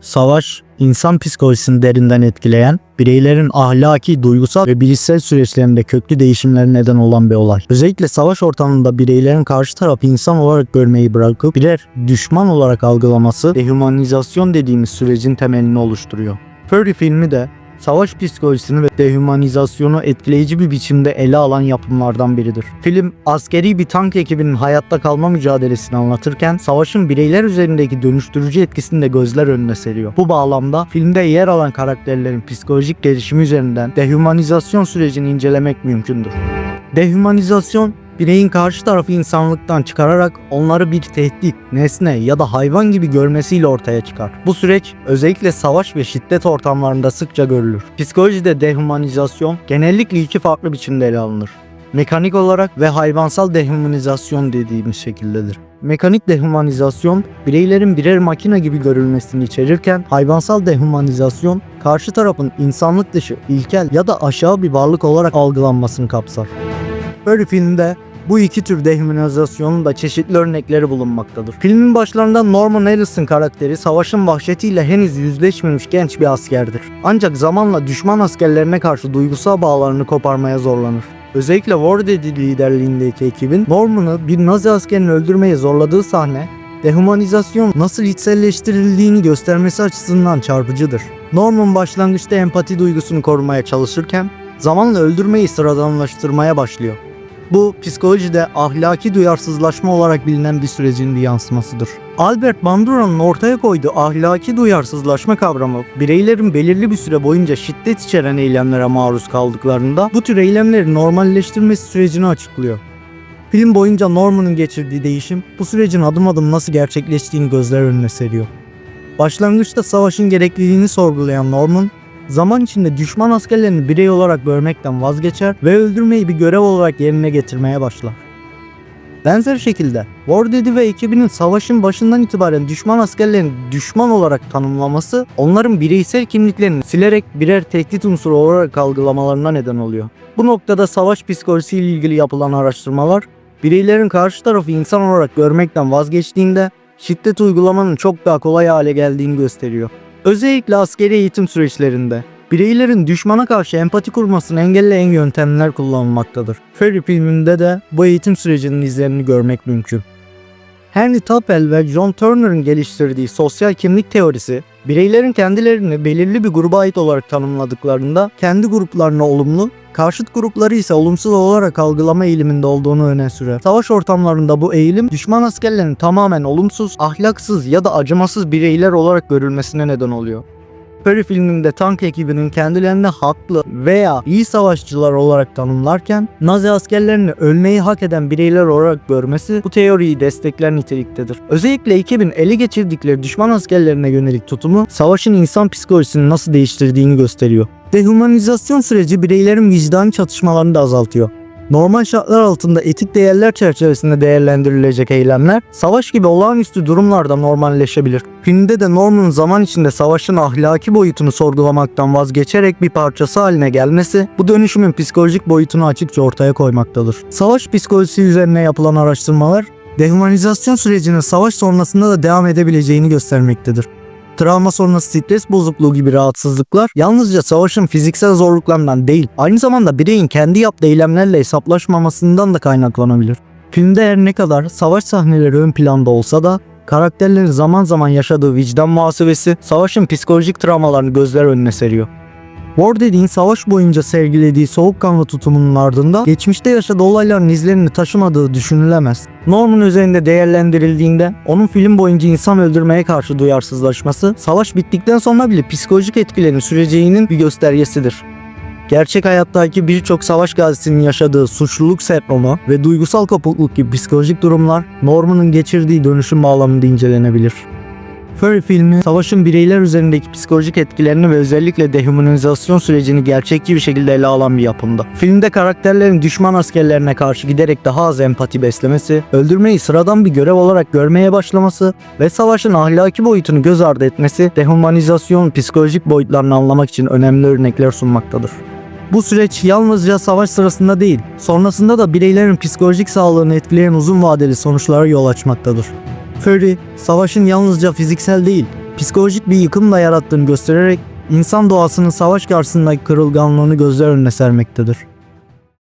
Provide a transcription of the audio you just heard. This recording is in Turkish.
Savaş, insan psikolojisini derinden etkileyen, bireylerin ahlaki, duygusal ve bilişsel süreçlerinde köklü değişimlere neden olan bir olay. Özellikle savaş ortamında bireylerin karşı tarafı insan olarak görmeyi bırakıp birer düşman olarak algılaması dehumanizasyon dediğimiz sürecin temelini oluşturuyor. Fury filmi de savaş psikolojisini ve dehumanizasyonu etkileyici bir biçimde ele alan yapımlardan biridir. Film askeri bir tank ekibinin hayatta kalma mücadelesini anlatırken savaşın bireyler üzerindeki dönüştürücü etkisini de gözler önüne seriyor. Bu bağlamda filmde yer alan karakterlerin psikolojik gelişimi üzerinden dehumanizasyon sürecini incelemek mümkündür. Dehumanizasyon bireyin karşı tarafı insanlıktan çıkararak onları bir tehdit, nesne ya da hayvan gibi görmesiyle ortaya çıkar. Bu süreç özellikle savaş ve şiddet ortamlarında sıkça görülür. Psikolojide dehumanizasyon genellikle iki farklı biçimde ele alınır. Mekanik olarak ve hayvansal dehumanizasyon dediğimiz şekildedir. Mekanik dehumanizasyon bireylerin birer makine gibi görülmesini içerirken hayvansal dehumanizasyon karşı tarafın insanlık dışı, ilkel ya da aşağı bir varlık olarak algılanmasını kapsar. Filmde bu iki tür dehumanizasyonun da çeşitli örnekleri bulunmaktadır. Filmin başlarında Norman Harrison karakteri savaşın vahşetiyle henüz yüzleşmemiş genç bir askerdir. Ancak zamanla düşman askerlerine karşı duygusal bağlarını koparmaya zorlanır. Özellikle Wardedi liderliğindeki ekibin Norman'ı bir Nazi askerini öldürmeye zorladığı sahne dehumanizasyon nasıl içselleştirildiğini göstermesi açısından çarpıcıdır. Norman başlangıçta empati duygusunu korumaya çalışırken zamanla öldürmeyi sıradanlaştırmaya başlıyor. Bu psikolojide ahlaki duyarsızlaşma olarak bilinen bir sürecin bir yansımasıdır. Albert Bandura'nın ortaya koyduğu ahlaki duyarsızlaşma kavramı bireylerin belirli bir süre boyunca şiddet içeren eylemlere maruz kaldıklarında bu tür eylemleri normalleştirmesi sürecini açıklıyor. Film boyunca Norman'ın geçirdiği değişim bu sürecin adım adım nasıl gerçekleştiğini gözler önüne seriyor. Başlangıçta savaşın gerekliliğini sorgulayan Norman, zaman içinde düşman askerlerini birey olarak görmekten vazgeçer ve öldürmeyi bir görev olarak yerine getirmeye başlar. Benzer şekilde Wardedi ve ekibinin savaşın başından itibaren düşman askerlerini düşman olarak tanımlaması onların bireysel kimliklerini silerek birer tehdit unsuru olarak algılamalarına neden oluyor. Bu noktada savaş psikolojisiyle ilgili yapılan araştırmalar bireylerin karşı tarafı insan olarak görmekten vazgeçtiğinde şiddet uygulamanın çok daha kolay hale geldiğini gösteriyor. Özellikle askeri eğitim süreçlerinde bireylerin düşmana karşı empati kurmasını engelleyen yöntemler kullanılmaktadır. Ferry filminde de bu eğitim sürecinin izlerini görmek mümkün. Henry Tappel ve John Turner'ın geliştirdiği sosyal kimlik teorisi, bireylerin kendilerini belirli bir gruba ait olarak tanımladıklarında kendi gruplarına olumlu, karşıt grupları ise olumsuz olarak algılama eğiliminde olduğunu öne sürer. Savaş ortamlarında bu eğilim düşman askerlerin tamamen olumsuz, ahlaksız ya da acımasız bireyler olarak görülmesine neden oluyor. Perry filminde tank ekibinin kendilerini haklı veya iyi savaşçılar olarak tanımlarken Nazi askerlerini ölmeyi hak eden bireyler olarak görmesi bu teoriyi destekler niteliktedir. Özellikle ekibin ele geçirdikleri düşman askerlerine yönelik tutumu savaşın insan psikolojisini nasıl değiştirdiğini gösteriyor. Dehumanizasyon süreci bireylerin vicdan çatışmalarını da azaltıyor. Normal şartlar altında etik değerler çerçevesinde değerlendirilecek eylemler savaş gibi olağanüstü durumlarda normalleşebilir. Filmde de Norman zaman içinde savaşın ahlaki boyutunu sorgulamaktan vazgeçerek bir parçası haline gelmesi bu dönüşümün psikolojik boyutunu açıkça ortaya koymaktadır. Savaş psikolojisi üzerine yapılan araştırmalar dehumanizasyon sürecinin savaş sonrasında da devam edebileceğini göstermektedir. Travma sonrası stres bozukluğu gibi rahatsızlıklar yalnızca savaşın fiziksel zorluklarından değil, aynı zamanda bireyin kendi yaptığı eylemlerle hesaplaşmamasından da kaynaklanabilir. Filmde her ne kadar savaş sahneleri ön planda olsa da karakterlerin zaman zaman yaşadığı vicdan muhasebesi savaşın psikolojik travmalarını gözler önüne seriyor. Wardedi'nin savaş boyunca sergilediği soğukkanlı tutumunun ardında geçmişte yaşadığı olayların izlerini taşımadığı düşünülemez. Norman üzerinde değerlendirildiğinde onun film boyunca insan öldürmeye karşı duyarsızlaşması savaş bittikten sonra bile psikolojik etkilerin süreceğinin bir göstergesidir. Gerçek hayattaki birçok savaş gazisinin yaşadığı suçluluk sendromu ve duygusal kopukluk gibi psikolojik durumlar Norman'ın geçirdiği dönüşüm bağlamında incelenebilir. Fury filmi savaşın bireyler üzerindeki psikolojik etkilerini ve özellikle dehumanizasyon sürecini gerçekçi bir şekilde ele alan bir yapımda. Filmde karakterlerin düşman askerlerine karşı giderek daha az empati beslemesi, öldürmeyi sıradan bir görev olarak görmeye başlaması ve savaşın ahlaki boyutunu göz ardı etmesi dehumanizasyon psikolojik boyutlarını anlamak için önemli örnekler sunmaktadır. Bu süreç yalnızca savaş sırasında değil, sonrasında da bireylerin psikolojik sağlığını etkileyen uzun vadeli sonuçlara yol açmaktadır. Fury, savaşın yalnızca fiziksel değil, psikolojik bir yıkım da yarattığını göstererek insan doğasının savaş karşısındaki kırılganlığını gözler önüne sermektedir.